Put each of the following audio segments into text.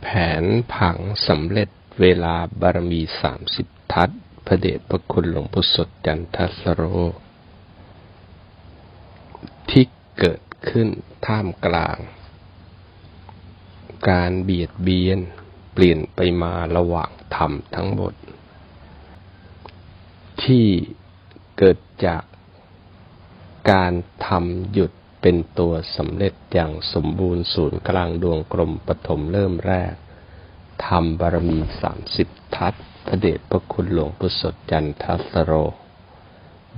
แผนผังสำเร็จเวลาบารมีสามสิบทัศพระเดชพระคุณหลวงปู่สดจันทสโร ที่เกิดขึ้นท่ามกลาง การเบียดเบียนเปลี่ยนไปมาระหว่างธรรมทั้งหมด ที่เกิดจากการทำหยุด เป็นตัวสำเร็จอย่างสมบูรณ์ศูนย์กลางดวงกลมปฐมเริ่มแรกทำบารมีสามสิบทัศพระเดชพระคุณหลวงปู่สดจันทสโร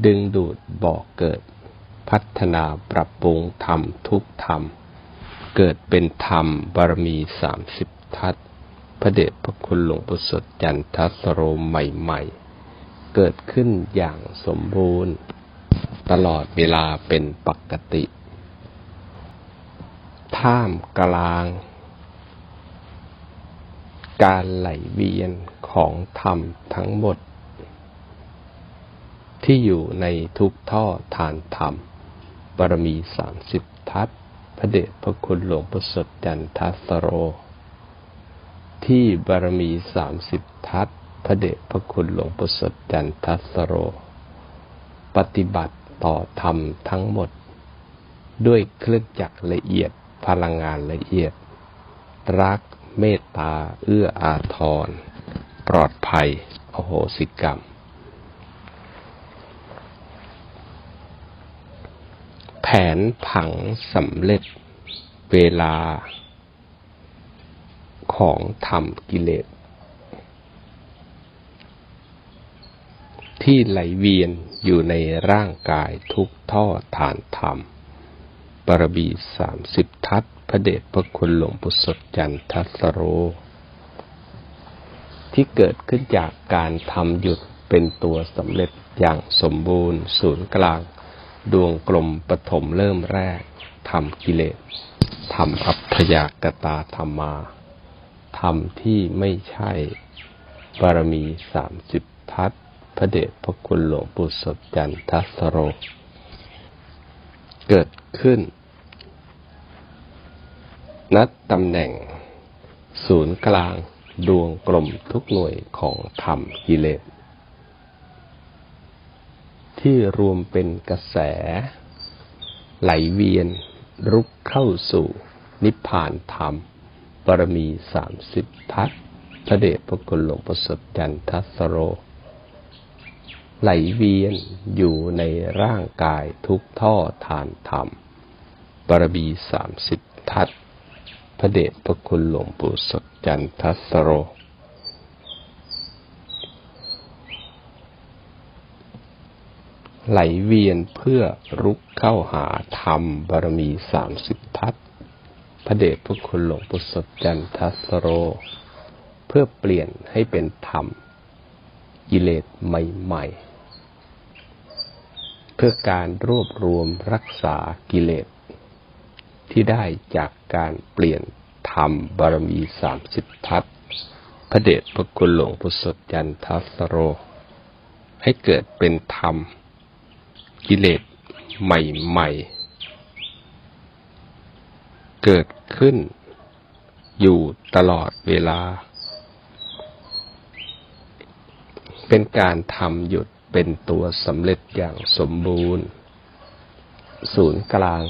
ดึงดูดบอกเกิด พัฒนาปรับปรุงธรรมทุกธรรม เกิดเป็นธรรมบารมีสามสิบทัศพระเดชพระคุณหลวงปู่สดจันทสโรใหม่ๆ เกิดขึ้นอย่างสมบูรณ์ ตลอดเวลาเป็นปกติ ท่ามกลาง การไหลเวียนของธรรมทั้งหมด ที่อยู่ในทุกท่อทานธรรมบารมีสามสิบทัศพระเดชพระคุณหลวงประสดจันทัสโร ที่บารมีสามสิบทัศพระเดชพระคุณหลวงประสดจันทัสโร ปฏิบัติต่อธรรมทั้งหมด ด้วยเครื่องจักรละเอียด พลังงานละเอียด รัก เมตตา เอื้ออาทร ปลอดภัย โอโหสิกรรม แผนผังสำเร็จเวลาของธรรมกิเลส ที่ไหลเวียนอยู่ในร่างกายทุกท่อฐานธรรม บารบีสามสิบทัศพระเดชพระคุณหลวงปู่สดจันทัสโร ที่เกิดขึ้นจากการทำหยุดเป็นตัวสำเร็จอย่างสมบูรณ์ ศูนย์กลาง ดวงกลมปฐมเริ่มแรกทำกิเลสทำอัพยากตาธรรมาทำที่ไม่ใช่บารมีสามสิบทัศพระเดชพระคุณหลวงปู่สดจันทัสโร เกิดขึ้น นัดตำแหน่ง ศูนย์กลาง ดวงกลมทุกหน่วยของธรรมกิเลส ที่รวมเป็นกระแส ไหลเวียนรุกเข้าสู่ นิพพานธรรมบารมีสามสิบทัศพระเดชพระคุณหลวงประสดจันทัสโร ไหลเวียนอยู่ในร่างกายทุกท่อทานธรรมบารมีสามสิบทัศ พระเดชพระคุณหลวงปู่สดจันทัสโร ไหลเวียนเพื่อรุกเข้าหาธรรมบารมีสามสิบทัศพระเดชพระคุณหลวงปู่สดจันทัสโร เพื่อเปลี่ยนให้เป็นธรรมกิเลสใหม่ ๆ เพื่อการรวบรวมรักษากิเลส ที่ได้จากการเปลี่ยนธรรมบารมีสามสิบทัศพระเดชพระคุณหลวงพุทธจันทัสโร ให้เกิดเป็นธรรม กิเลสใหม่ ๆ เกิดขึ้น อยู่ตลอดเวลา เป็นการทำหยุดเป็นตัวสำเร็จอย่างสมบูรณ์ ศูนย์กลาง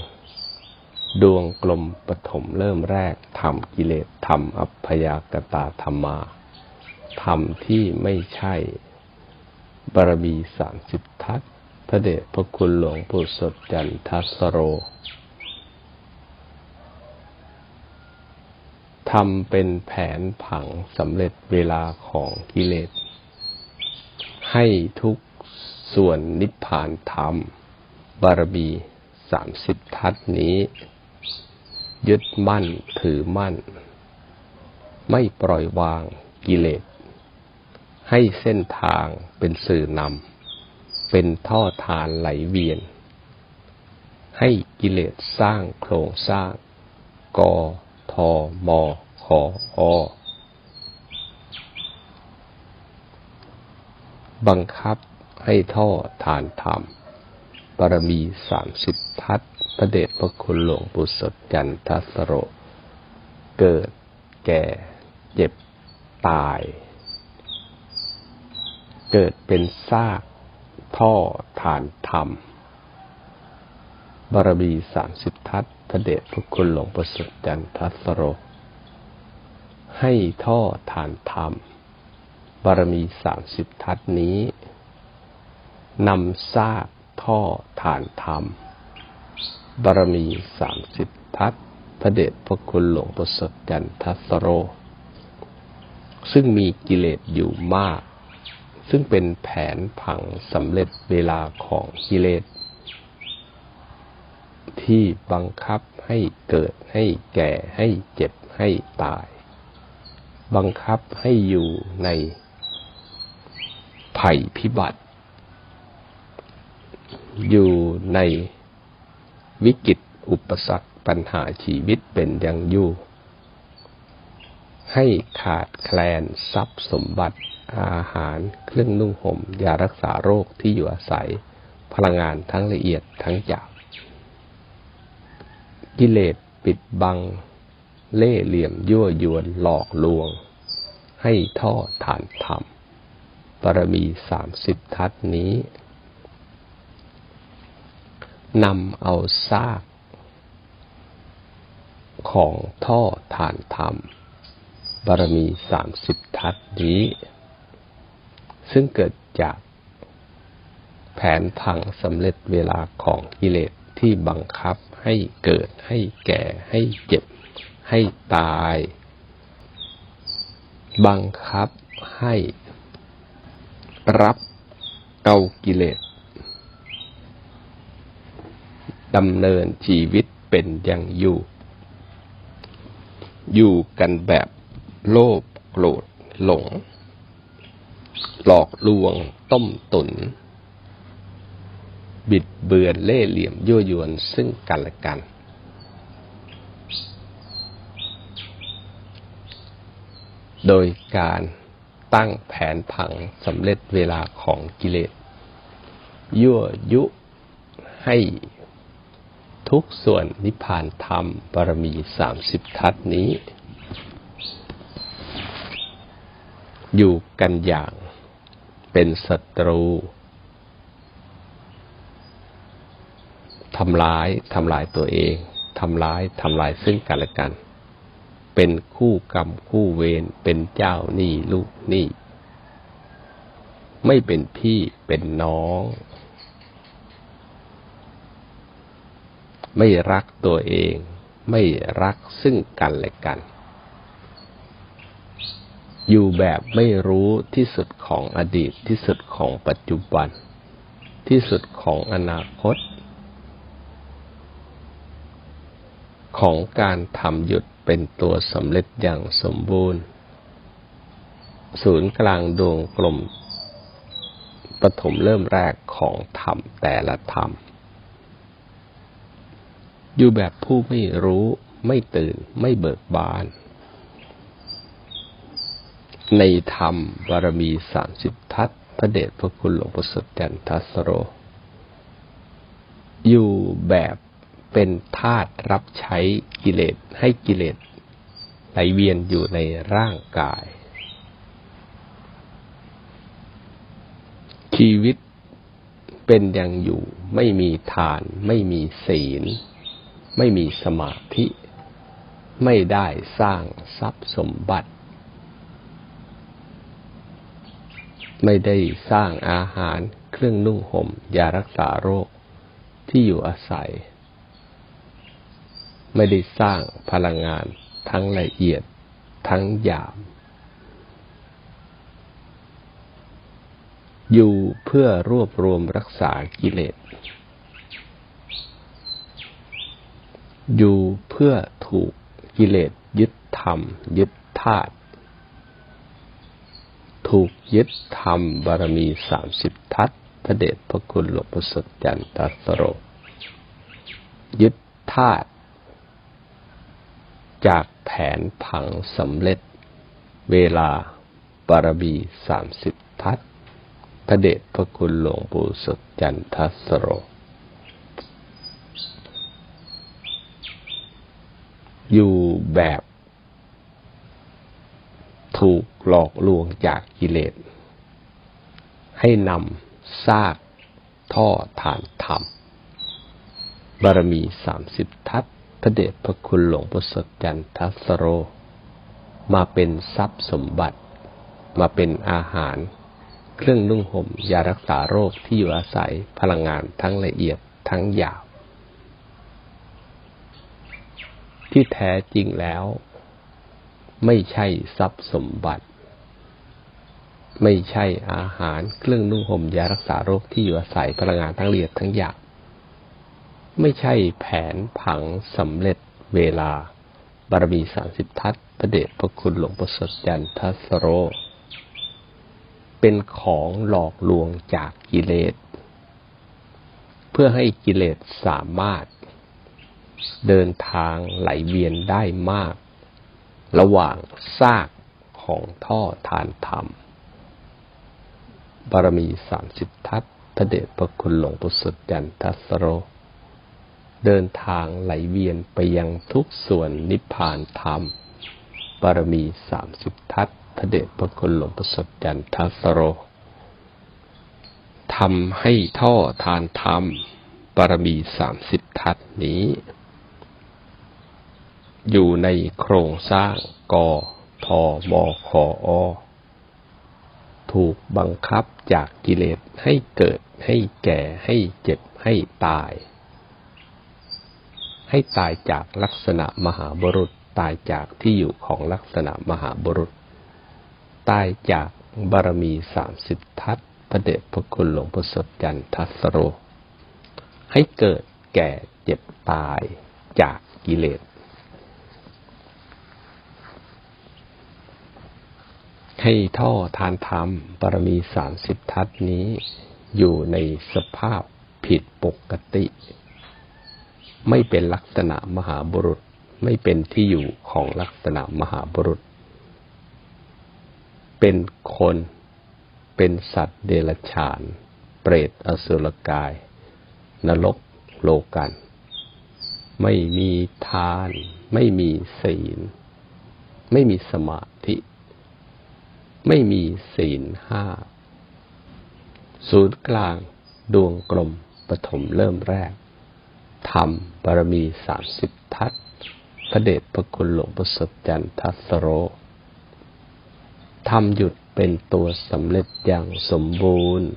ดวงกลมปฐมเริ่มแรกทำกิเลสทำอัพยากตาธรรมาทำที่ไม่ใช่ บารมีสามสิบทัศพระเดชพระคุณหลวงปู่สดจันทัสโรทำเป็นแผนผังสำเร็จเวลาของกิเลส ให้ทุกส่วนนิพพานธรรม บารมีสามสิบทัศนี้ ยึดมั่นถือมั่น ไม่ปล่อยวางกิเลส ให้เส้นทางเป็นสื่อนำ เป็นท่อทานไหลเวียน ให้กิเลสสร้างโครงสร้าง กอทอมอขออบังคับให้ท่อทานธรรมบารมีสามสิบทัศ พระเดชพระคุณหลวงปู่สดจันทัสโร เกิดแก่เจ็บตาย เกิดเป็นซากท่อฐานธรรม บารมีสามสิบทัศพระเดชพระคุณหลวงประสุทธิ์จันทัสโร ให้ท่อฐานธรรม บารมีสามสิบทัศนี้นำซากท่อฐานธรรม บารมีสามสิบทัศพระเดชพระคุณหลวงประสริฐจันทัสโร ซึ่งมีกิเลสอยู่มาก ซึ่งเป็นแผนผังสำเร็จเวลาของกิเลส ที่บังคับให้เกิดให้แก่ให้เจ็บให้ตาย บังคับให้อยู่ในภัยพิบัติ อยู่ใน วิกฤตอุปสรรคปัญหาชีวิตเป็นอย่างอยู่ ให้ขาดแคลนทรัพย์สมบัติ อาหารเครื่องนุ่งห่มยารักษาโรคที่อยู่อาศัย พลังงานทั้งละเอียดทั้งหยาบกิเลสปิดบัง เล่เหลี่ยมยั่วยวนหลอกลวง ให้ท่อฐานธรรมบารมีสามสิบทัศนี้ นำเอาซากของท่อฐานธรรม บารมีสามสิบทัศนี้ ซึ่งเกิดจากแผนพังสำเร็จเวลาของกิเลสที่บังคับให้เกิดให้แก่ให้เจ็บ ให้ตาย บังคับให้รับเอากิเลส ดำเนินชีวิตเป็นอย่างอยู่ อยู่กันแบบโลภโกรธหลง หลอกลวงต้มตุน บิดเบือนเล่เหลี่ยมยั่วยวนซึ่งกันและกัน โดยการตั้งแผนผังสำเร็จเวลาของกิเลส ยั่วยุให้ ทุกส่วนนิพพานธรรมบารมีสามสิบทัศนี้ อยู่กันอย่างเป็นศัตรูทำร้ายทำลายตัวเองทำร้ายทำลายซึ่งกันและกัน เป็นคู่กรรมคู่เวรเป็นเจ้าหนี้ลูกหนี้ไม่เป็นพี่เป็นน้อง ไม่รักตัวเอง ไม่รักซึ่งกันและกัน อยู่แบบไม่รู้ที่สุดของอดีตที่สุดของปัจจุบัน ที่สุดของอนาคต ของการทำหยุดเป็นตัวสำเร็จอย่างสมบูรณ์ ศูนย์กลางดวงกลมปฐมเริ่มแรกของธรรมแต่ละธรรม อยู่แบบผู้ไม่รู้ ไม่ตื่น ไม่เบิกบาน ในธรรมบารมีสามสิบทัศพระเดชพระคุณหลวงพ่อสดจันทัสโร อยู่แบบเป็นธาตรับใช้กิเลสให้กิเลสไหลเวียนอยู่ในร่างกาย ชีวิตเป็นอย่างอยู่ไม่มีทานไม่มีศีล ไม่มีสมาธิ ไม่ได้สร้างทรัพย์สมบัติ ไม่ได้สร้างอาหารเครื่องนุ่งห่มยารักษาโรคที่อยู่อาศัย ไม่ได้สร้างพลังงานทั้งละเอียดทั้งหยาบอยู่เพื่อรวบรวมรักษากิเลส อยู่เพื่อถูกกิเลสยึดธรรม ยึดธาตุถูกยึดธรรมบารมีสามสิบทัศพระเดชพระคุณหลวงพ่อสดจันตัสโร ยึดธาตุจากแผนผังสำเร็จ เวลาบารมีสามสิบทัศพระเดชพระคุณหลวงปู่สดจันทัสโร อยู่แบบถูกหลอกลวงจากกิเลส ให้นำซากท่อฐานธรรม บารมีสามสิบทัศพระเดชพระคุณหลวงพ่อสดจันทัสโร มาเป็นทรัพย์สมบัติ มาเป็นอาหาร เครื่องนุ่งห่มยารักษาโรคที่อยู่อาศัยพลังงานทั้งละเอียดทั้งหยาบ ที่แท้จริงแล้ว ไม่ใช่ทรัพย์สมบัติ ไม่ใช่อาหารเครื่องนุ่งห่มยารักษาโรคที่อยู่อาศัยพลังงานทั้งเอียดทั้งหยาบไม่ใช่แผนผังสำเร็จเวลา บารมีสามสิบทัศพระเดชพระคุณหลวงประสดจันทัสโร เป็นของหลอกลวงจากกิเลส เพื่อให้กิเลสสามารถ เดินทางไหลเวียนได้มาก ระหว่างซากของท่อทานธรรม บารมีสามสิบทัศพระเดชพระคุณหลวงประสดจันทัสโร เดินทางไหลเวียนไปยังทุกส่วนนิพพานธรรม บารมีสามสิบทัศพระเดชพระคุณหลวงประสดจันทัสโรทำให้ท่อทานธรรมบารมีสามสิบทัศนี้ อยู่ในโครงสร้างกทมคอถูกบังคับจากกิเลสให้เกิดให้แก่ให้เจ็บให้ตาย ให้ตายจากลักษณะมหาบุรุษ ตายจากที่อยู่ของลักษณะมหาบุรุษ ตายจากบารมีสามสิบทัศพระเดชพระคุณหลวงพ่อสดจันทัสโร ให้เกิดแก่เจ็บตายจากกิเลส ให้ท่อทานธรรมบารมีสามสิบทัศนี้ อยู่ในสภาพผิดปกติ ไม่เป็นลักษณะมหาบุรุษไม่เป็นที่อยู่ของลักษณะมหาบุรุษ เป็นคนเป็นสัตว์เดรัจฉาน เปรตอสุรกาย นรกโลกัน ไม่มีทาน ไม่มีศีล ไม่มีสมาธิ ไม่มีศีลห้า ศูนย์กลางดวงกลมปฐมเริ่มแรกธรรมบารมีสามสิบทัศพระเดชพระคุณหลวงประสบจันทัสโรทำหยุดเป็นตัวสำเร็จอย่างสมบูรณ์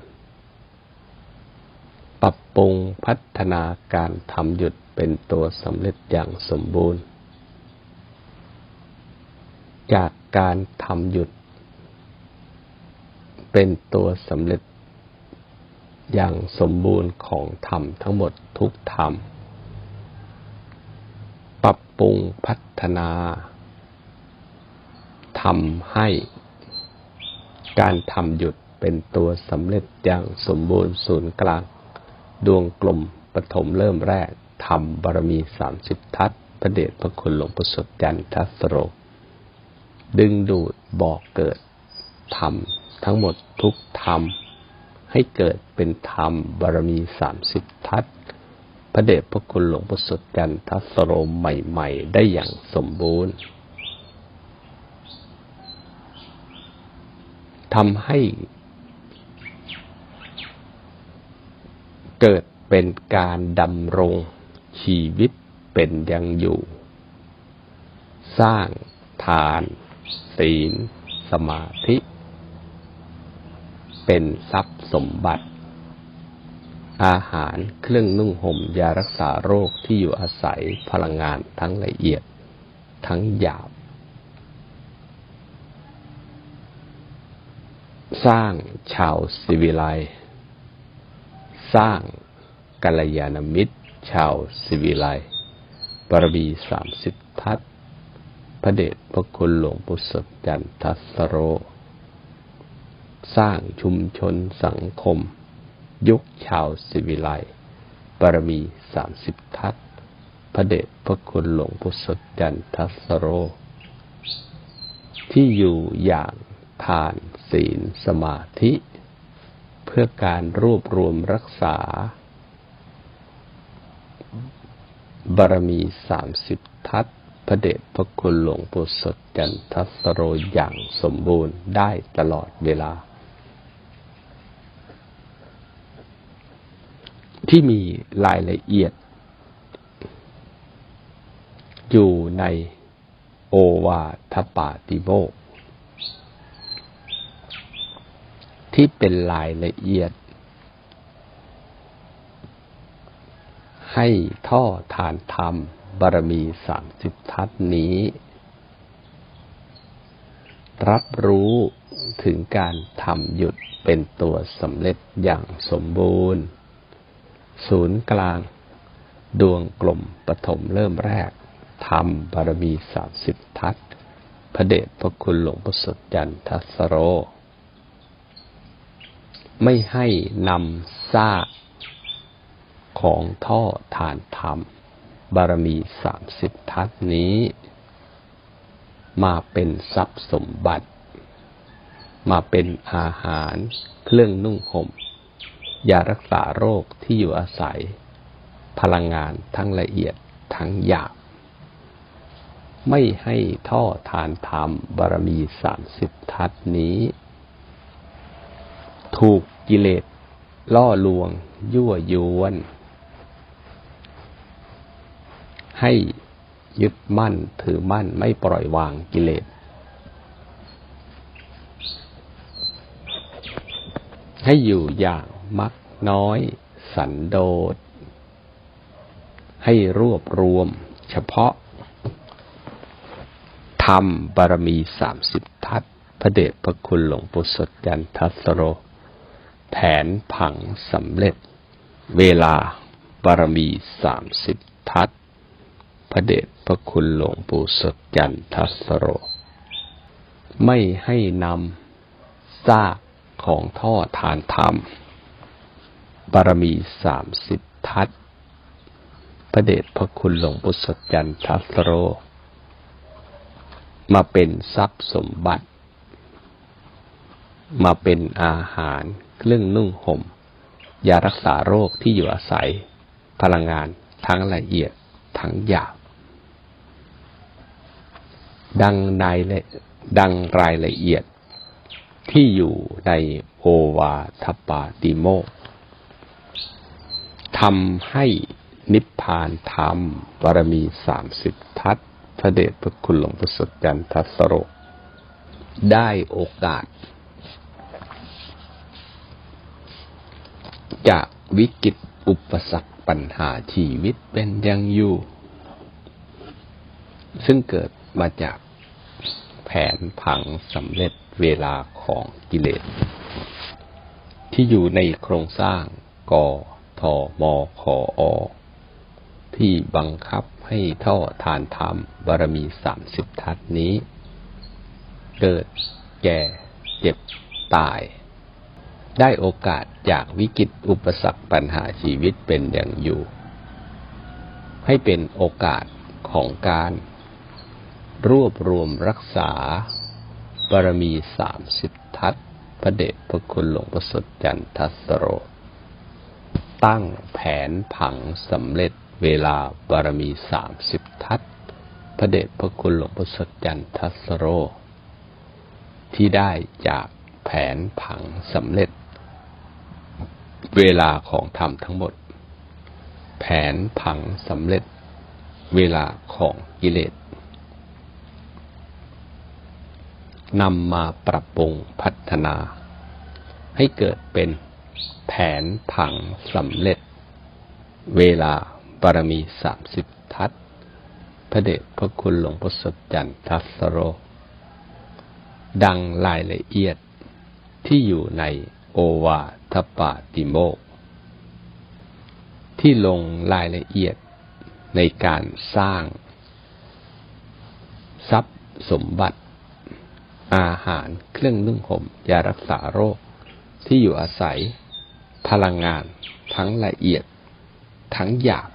ปรับปรุงพัฒนาการทำหยุดเป็นตัวสำเร็จอย่างสมบูรณ์ จากการทำหยุด เป็นตัวสำเร็จอย่างสมบูรณ์ของธรรมทั้งหมดทุกธรรม ปรับปรุงพัฒนาทำให้การทำหยุดเป็นตัวสำเร็จอย่างสมบูรณ์ศูนย์กลาง ดวงกลมปฐมเริ่มแรกทำบารมีสามสิบทัศพระเดชพระคุณหลวงประสบจันทัสโร ดึงดูดบอกเกิดธรรม ทั้งหมดทุกธรรม ให้เกิดเป็นธรรมบารมีสามสิบทัศพระเดชพระคุณหลวงประสดกันทัสโรมใหม่ ๆ ได้อย่างสมบูรณ์ทำให้เกิดเป็นการดำรงชีวิตเป็นยังอยู่ สร้างทาน ศีล สมาธิ เป็นทรัพย์สมบัติ อาหารเครื่องนุ่งห่มยารักษาโรคที่อยู่อาศัยพลังงานทั้งละเอียด ทั้งหยาบ สร้างชาวสิวิไลสร้างกัลยาณมิตร ชาวสิวิไลปรบีสามสิบทัศพระเดชพระคุณหลวงปู่สดจันทัสโร สร้างชุมชนสังคม ยุคชาวสิวิไลปรมีสามสิบทัศพระเดชพระคุณหลวงพุทธจันทัสโร ที่อยู่อย่างทานศีลสมาธิ เพื่อการรวบรวมรักษา บารมีสามสิบทัศพระเดชพระคุณหลวงปู่สดจันทสโรอย่างสมบูรณ์ได้ตลอดเวลา ที่มีรายละเอียด อยู่ในโอวาทปาติโมกที่เป็นรายละเอียด ให้ท่อทานธรรมบารมีสามสิบทัศนี้ รับรู้ถึงการทำหยุดเป็นตัวสำเร็จอย่างสมบูรณ์ ศูนย์กลาง ดวงกลมปฐมเริ่มแรกทำบารมีสามสิบทัศพระเดชพระคุณหลวงพ่อสดยันทัสโร ไม่ให้นำซากของท่อฐานธรรม บารมีสามสิบทัศนี้ มาเป็นทรัพย์สมบัติ มาเป็นอาหารเครื่องนุ่งห่ม ยารักษาโรคที่อยู่อาศัย พลังงานทั้งละเอียดทั้งหยาบไม่ให้ท่อทานธรรมบารมีสามสิบทัศนี้ ถูกกิเลสล่อลวง ยั่วยวน ให้ยึดมั่นถือมั่นไม่ปล่อยวางกิเลส ให้อยู่อย่าง มักน้อย สันโดษ ให้รวบรวม เฉพาะธรรมบารมีสามสิบทัศพระเดชพระคุณหลวงปู่สดยันทัสโร แผนผังสำเร็จ เวลาบารมีสามสิบทัศพระเดชพระคุณหลวงปู่สดจันทัสโร ไม่ให้นำซากของท่อทานธรรม บารมีสามสิบทัศพระเดชพระคุณหลวงปู่สดจันทัสโร มาเป็นทรัพย์สมบัติ มาเป็นอาหารเครื่องนุ่งห่ม ยารักษาโรคที่อยู่อาศัย พลังงานทั้งละเอียดทั้งหยาบ ดังในดังรายละเอียดที่อยู่ในโอวาทปาติโม ทำให้นิพพานธรรมบารมีสามสิบทัศพระเดชพระคุณหลวงพ่อสดจันทัสโรได้โอกาส จากวิกฤตอุปสรรคปัญหาชีวิตเป็นยังอยู่ ซึ่งเกิดมาจากแผนผังสำเร็จเวลาของกิเลส ที่อยู่ในโครงสร้างกอ ทมคอ ที่บังคับให้ท่อทานธรรมบารมีสามสิบทัศนี้ เกิดแก่เจ็บตาย ได้โอกาสจากวิกฤตอุปสรรคปัญหาชีวิตเป็นอย่างอยู่ ให้เป็นโอกาสของการ รวบรวมรักษาบารมีสามสิบทัศพระเดชพระคุณหลวงประสดจันทัสโร ตั้งแผนผังสำเร็จเวลาบารมีสามสิบทัศพระเดชพระคุณหลวงประสดจันทัสโร ที่ได้จากแผนผังสำเร็จ เวลาของธรรมทั้งหมด แผนผังสำเร็จ เวลาของกิเลสนำมาปรับปรุงพัฒนา ให้เกิดเป็น แผนผังสำเร็จ เวลาบารมีสามสิบทัศพระเดชพระคุณหลวงพ่อสดจันทัสโร ดังรายละเอียดที่อยู่ในโอวาทปาติโมก ที่ลงรายละเอียดในการสร้าง ทรัพย์สมบัติ อาหารเครื่องนุ่งห่มยารักษาโรคที่อยู่อาศัย พลังงาน ทั้งละเอียด ทั้งหยาบ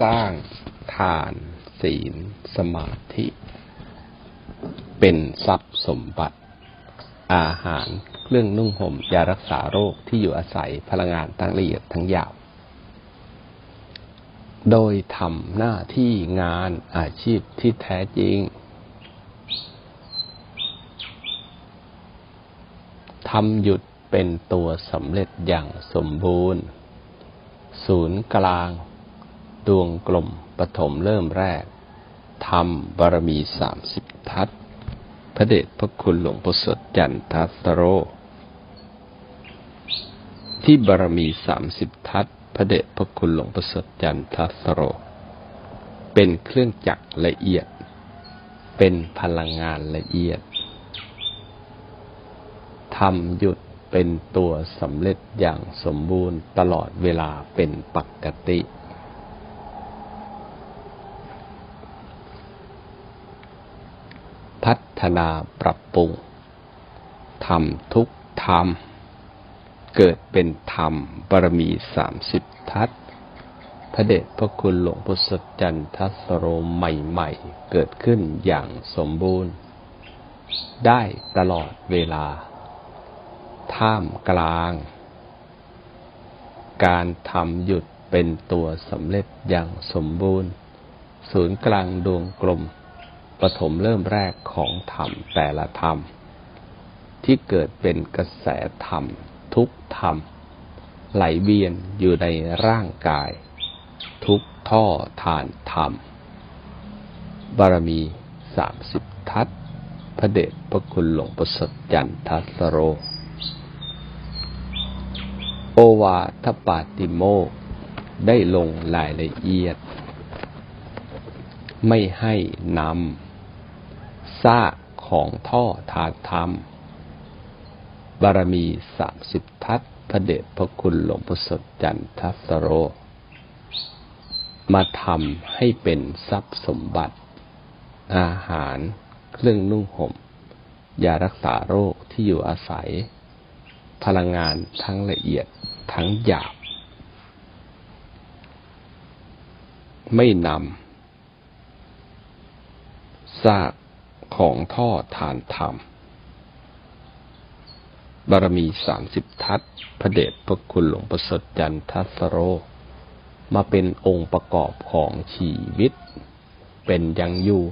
สร้างทาน ศีล สมาธิ เป็นทรัพย์สมบัติ อาหารเครื่องนุ่งห่มยารักษาโรคที่อยู่อาศัยพลังงานทั้งละเอียดทั้งหยาบโดยทำหน้าที่งานอาชีพที่แท้จริง ทำหยุด เป็นตัวสำเร็จอย่างสมบูรณ์ ศูนย์กลาง ดวงกลมปฐมเริ่มแรกทำบารมีสามสิบทัศพระเดชพระคุณหลวงพ่อสดจันทัสโร ที่บารมีสามสิบทัศพระเดชพระคุณหลวงพ่อสดจันทัสโร เป็นเครื่องจักรละเอียด เป็นพลังงานละเอียดทำหยุด เป็นตัวสำเร็จอย่างสมบูรณ์ตลอดเวลาเป็นปกติ พัฒนาปรับปรุงทำทุกธรรม เกิดเป็นธรรมบารมีสามสิบทัศพระเดชพระคุณหลวงพุทธจันทัสโรใหม่ๆ เกิดขึ้นอย่างสมบูรณ์ ได้ตลอดเวลา ท่ามกลาง การทำหยุดเป็นตัวสำเร็จอย่างสมบูรณ์ ศูนย์กลางดวงกลมปฐมเริ่มแรกของธรรมแต่ละธรรม ที่เกิดเป็นกระแสธรรม ทุกธรรม ไหลเวียนอยู่ในร่างกาย ทุกท่อทานธรรม บารมีสามสิบทัศพระเดชพระคุณหลวงประสดจันทัสโร โอวาทปาติโมกได้ลงรายละเอียด ไม่ให้นำซากของท่อทานธรรม บารมีสามสิบทัศพระเดชพระคุณหลวงพ่อสดจันทัสโร มาทำให้เป็นทรัพย์สมบัติ อาหารเครื่องนุ่งห่มยารักษาโรคที่อยู่อาศัย พลังงานทั้งละเอียด ทั้งหยาบ ไม่นำซากของท่อทานธรรม บารมีสามสิบทัศพระเดชพระคุณหลวงประสริฐจันทัสโร มาเป็นองค์ประกอบของชีวิต เป็นยังอยู่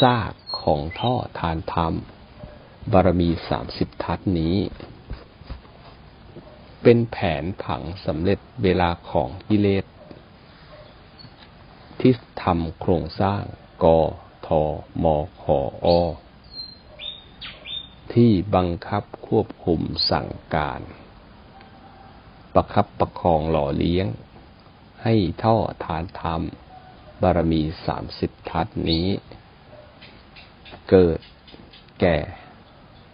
ซากของท่อทานธรรม บารมีสามสิบทัศนี้ เป็นแผนผังสำเร็จเวลาของกิเลสที่ทำโครงสร้างกทมขออที่บังคับควบคุมสั่งการ ประคับประคองหล่อเลี้ยง ให้ท่อทานธรรม บารมีสามสิบทัศน์นี้ เกิดแก่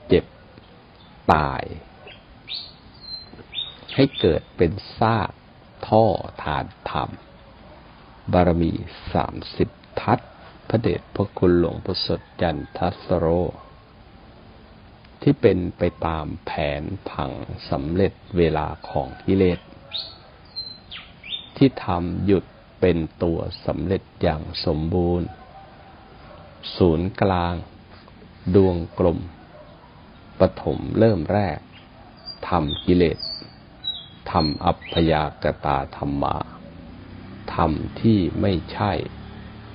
เจ็บ ตาย ให้เกิดเป็นซากท่อทานธรรม บารมีสามสิบทัศพระเดชพระคุณหลวงประสดจันทัสโร ที่เป็นไปตามแผนผังสำเร็จเวลาของกิเลส ที่ทำหยุดเป็นตัวสำเร็จอย่างสมบูรณ์ ศูนย์กลาง ดวงกลมปฐมเริ่มแรกทำกิเลส ทำอัพยากตาธรรมาทำที่ไม่ใช่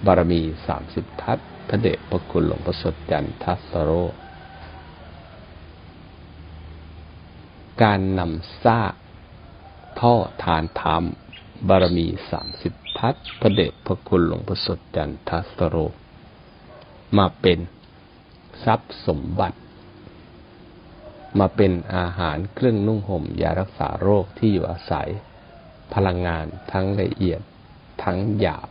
บารมีสามสิบทัศพระเดชพระคุณหลวงพ่อสดจันทัสโร การนำซากท่อทานธรรม บารมีสามสิบทัศพระเดชพระคุณหลวงพ่อสดจันทัสโร มาเป็นทรัพย์สมบัติ มาเป็นอาหารเครื่องนุ่งห่มยารักษาโรคที่อยู่อาศัย พลังงานทั้งละเอียดทั้งหยาบ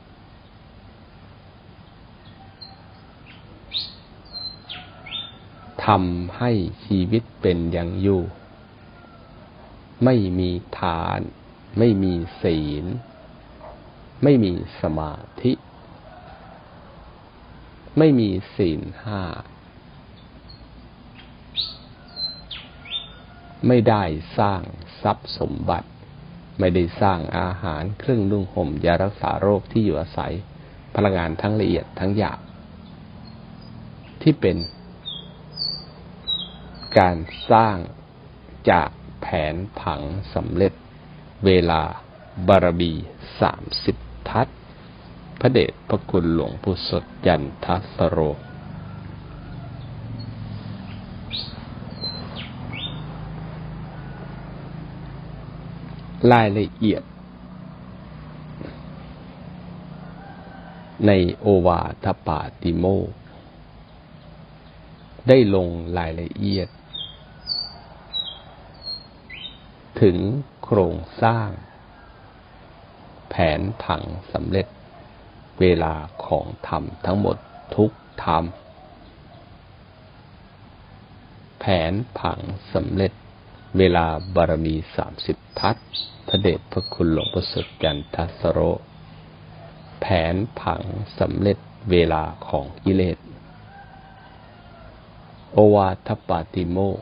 ทำให้ชีวิตเป็นอย่างอยู่ ไม่มีทาน ไม่มีศีล ไม่มีสมาธิ ไม่มีศีลห้า ไม่ได้สร้างทรัพย์สมบัติ ไม่ได้สร้างอาหารเครื่องนุ่งห่มยารักษาโรคที่อยู่อาศัย พลังงานทั้งละเอียดทั้งหยาบที่เป็นการสร้างจากแผนผังสำเร็จเวลาบารมีสามสิบทัศพระเดชพระคุณหลวงปู่สดยันทัสโร รายละเอียด ในโอวาทปาติโมได้ลงรายละเอียด ถึงโครงสร้าง แผนผังสำเร็จเวลาของธรรมทั้งหมดทุกธรรม แผนผังสำเร็จ เวลาบารมีสามสิบทัศพระเดชพระคุณหลวงประเสริฐจันทัสโร แผนผังสำเร็จเวลาของกิเลส โอวาทปาติโมก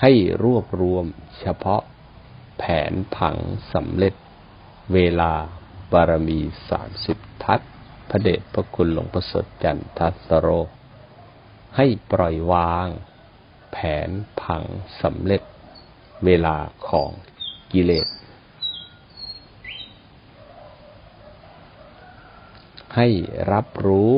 ให้รวบรวมเฉพาะแผนผังสำเร็จเวลาบารมีสามสิบทัศพระเดชพระคุณหลวงประเสริฐจันทัสโร ให้ปล่อยวาง แผนผังสำเร็จเวลาของกิเลส ให้รับรู้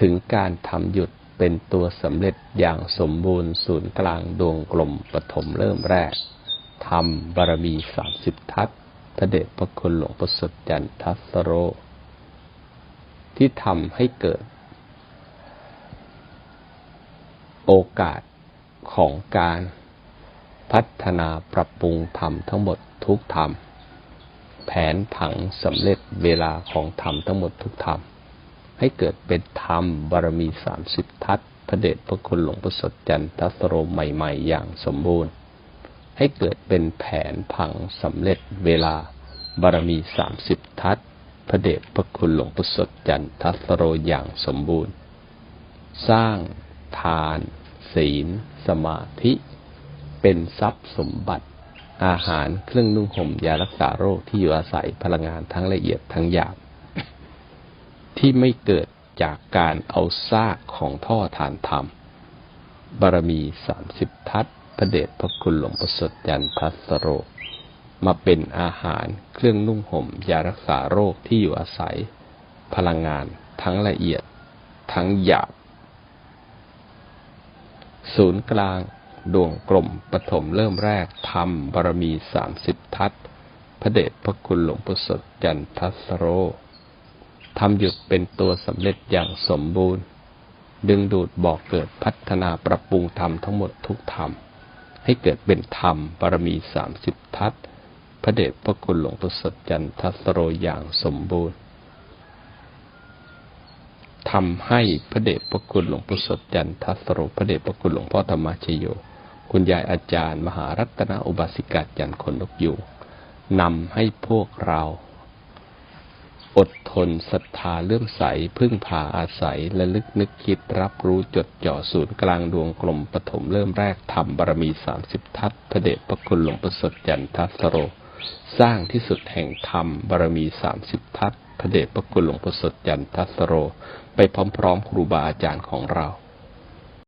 ถึงการทำหยุดเป็นตัวสำเร็จอย่างสมบูรณ์ศูนย์กลางดวงกลมปฐมเริ่มแรกทำบารมีสามสิบทัศพระเดชพระคุณหลวงประสริฐจันทัสโร ที่ทำให้เกิด โอกาสของการพัฒนาปรับปรุงธรรมทั้งหมดทุกธรรม แผนผังสำเร็จเวลาของธรรมทั้งหมดทุกธรรม ให้เกิดเป็นธรรมบารมีสามสิบทัศพระเดชพระคุณหลวงประสริฐจันทัสโรใหม่ๆ อย่างสมบูรณ์ ให้เกิดเป็นแผนผังสำเร็จเวลาบารมีสามสิบทัศพระเดชพระคุณหลวงประสริฐจันทัสโรอย่างสมบูรณ์ สร้าง ทาน ศีล สมาธิ เป็นทรัพย์สมบัติ อาหารเครื่องนุ่งห่มยารักษาโรคที่อยู่อาศัยพลังงานทั้งละเอียดทั้งหยาบ ที่ไม่เกิดจากการเอาซากของท่อฐานธรรม บารมีสามสิบทัศพระเดชพระคุณหลวงประสริฐยันทัสโร มาเป็นอาหารเครื่องนุ่งห่มยารักษาโรคที่อยู่อาศัย พลังงานทั้งละเอียด ทั้งหยาบ ศูนย์กลาง ดวงกลมปฐมเริ่มแรกทำบารมีสามสิบทัศพระเดชพระคุณหลวงประเสริฐจันทัสโรทำหยุดเป็นตัวสำเร็จอย่างสมบูรณ์ ดึงดูดบอกเกิดพัฒนาปรับปรุงธรรมทั้งหมดทุกธรรม ให้เกิดเป็นธรรมบารมีสามสิบทัศพระเดชพระคุณหลวงประเสริฐจันทัสโรอย่างสมบูรณ์ ทำให้พระเดชพระคุณหลวงปู่สดจันทัสโรพระเดชพระคุณหลวงพ่อธรรมชโย คุณยายอาจารย์ มหารัตนอุบาสิกาจันคนนกยูงนำให้พวกเรา อดทนศรัทธาเลื่อมใส พึ่งพาอาศัยและลึกนึกคิดรับรู้จดจ่อศูนย์กลางดวงกลมปฐมเริ่มแรกทำบารมีสามสิบทัศพระเดชพระคุณหลวงปู่สดจันทัสโร สร้างที่สุดแห่งธรรมบารมีสามสิบทัศ พระเดชพระคุณหลวงพ่อสดจันทัสโร ไปพร้อมๆ ครูบาอาจารย์ของเรา